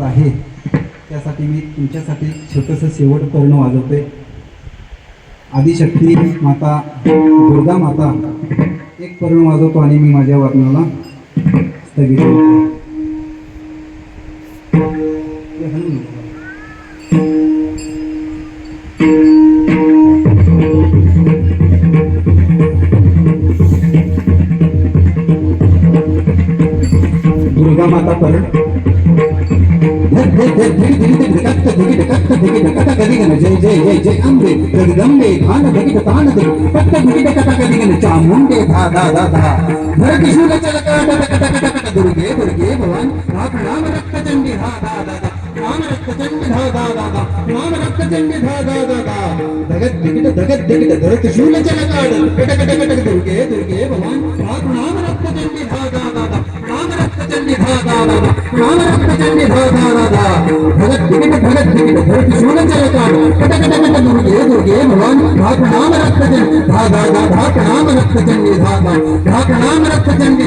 आहे. त्यासाठी मी तुमच्यासाठी छोटंसं शेवट पर्ण वाजवते आदिशक्ती माता दुर्गा माता एक पर्ण वाजवतो आणि मी माझ्या वर्णाला स्थगित दुर्गा माता पर जय जय जय जय अंबे जगदंबे भान दे चामुंडे धा धा धा धा भर टक टक टक दुर्गे दुर्गे भवान आप नाम रक्त चंडी धा धा धा नाम रक्त चंडी धा धा धा नाम रक्त चंडी धा धा धा धगत दिगिट धगत दिगिट धर किशूल चलक कट कट कट दुर्गे दुर्गे भवान चंडी धा धा धा धा नाम रक्त चंडी धा धा धा धा भगत दिगिट भगत दिगिट धर किशूल चलक कट कट कट दुर्गे दुर्गे भवान आप नाम रक्त चंडी धा धा धा धा नाम रक्त चंडी धा धा धा नाम रक्त चंडी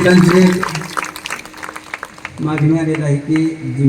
ठिकाणचे मागणी आलेली आहे की